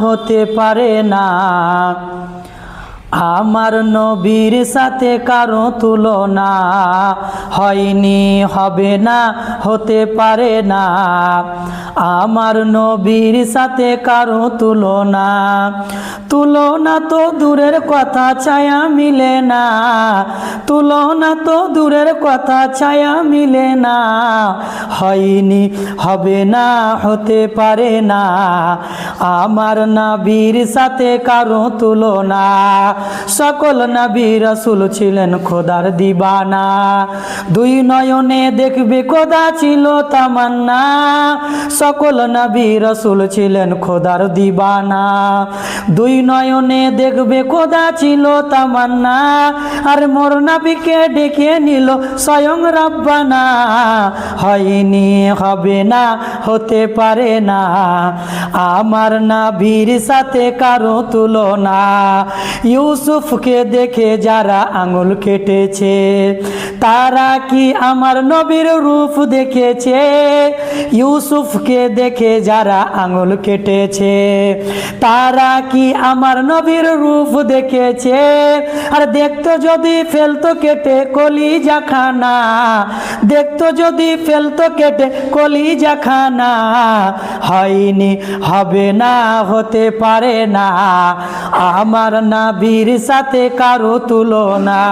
হতে পারে না। আমার নবীর সাথে কারও তুলনা হয়নি, হবে না, হতে পারে না। আমার নবীর সাথে কারও তুলনা তুলনা তো দূরের কথা ছায়া মিলে না। তুলনা তো দূরের কথা ছায়া মিলে না। হয়নি, হবে না, হতে পারে না। আমার নাবির সাথে কারও তুলনা সকল নবী রসুল ছিলেন খোদার দিবানা। দুই নয়নে দেখবে খোদা ছিল তামান্না। সকল নবী রসুল ছিলেন খোদার দিবানা। দুই নয়নে দেখবে খোদা ছিল তামান্না। আর মোর নাবিকে ডেকে নিল স্বয়ং রব্বানা। হয়নি, হবে না, হতে পারে না। আমার নাভির সাথে কারও তুলনা। ইউসুফকে দেখে যারা আঙুল কেটেছে, তারা কি আমার নবীর রূপ দেখেছে? ইউসুফকে দেখে যারা আঙুল কেটেছে, তারা কি আমার নবীর রূপ দেখেছে? আর দেখতো যদি ফেলতো কেটে কলিজা খানা, দেখতো যদি ফেলতো কেটে কলিজা খানা, হয়নি, হবে না, হতে পারে না। আমার নাবির সাথে কারও তুলনা।